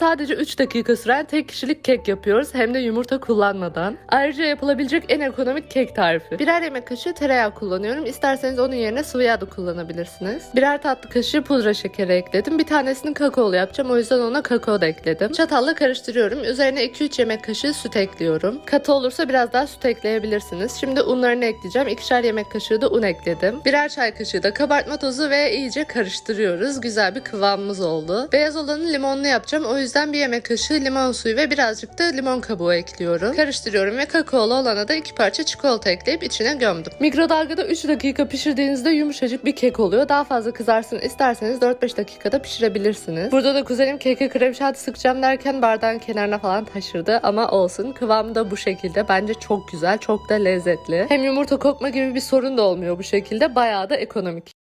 sadece 3 dakika süren tek kişilik kek yapıyoruz hem de yumurta kullanmadan. Ayrıca yapılabilecek en ekonomik kek tarifi. Birer yemek kaşığı tereyağı kullanıyorum. İsterseniz onun yerine sıvı yağ da kullanabilirsiniz. Birer tatlı kaşığı pudra şekeri ekledim. Bir tanesini kakaolu yapacağım o yüzden ona kakao da ekledim. Çatalla karıştırıyorum. Üzerine 2-3 yemek kaşığı süt ekliyorum. Katı olursa biraz daha süt ekleyebilirsiniz. Şimdi unlarını ekleyeceğim. İkişer yemek kaşığı da un ekledim. Birer çay kaşığı da kabartma tozu ve iyice karıştırıyoruz. Güzel bir kıvamımız oldu. Beyaz olanı limonlu yapacağım. O yüzden bir yemek kaşığı limon suyu ve birazcık da limon kabuğu ekliyorum. Karıştırıyorum ve kakaolu olana da iki parça çikolata ekleyip içine gömdüm. Mikrodalgada 3 dakika pişirdiğinizde yumuşacık bir kek oluyor. Daha fazla kızarsın isterseniz 4-5 dakikada pişirebilirsiniz. Burada da kuzenim keke krem şanti sıkacağım derken bardağın kenarına falan taşırdı ama olsun. Kıvamı da bu şekilde. Bence çok güzel, çok da lezzetli. Hem yumurta kokma gibi bir sorun da olmuyor bu şekilde. Bayağı da ekonomik.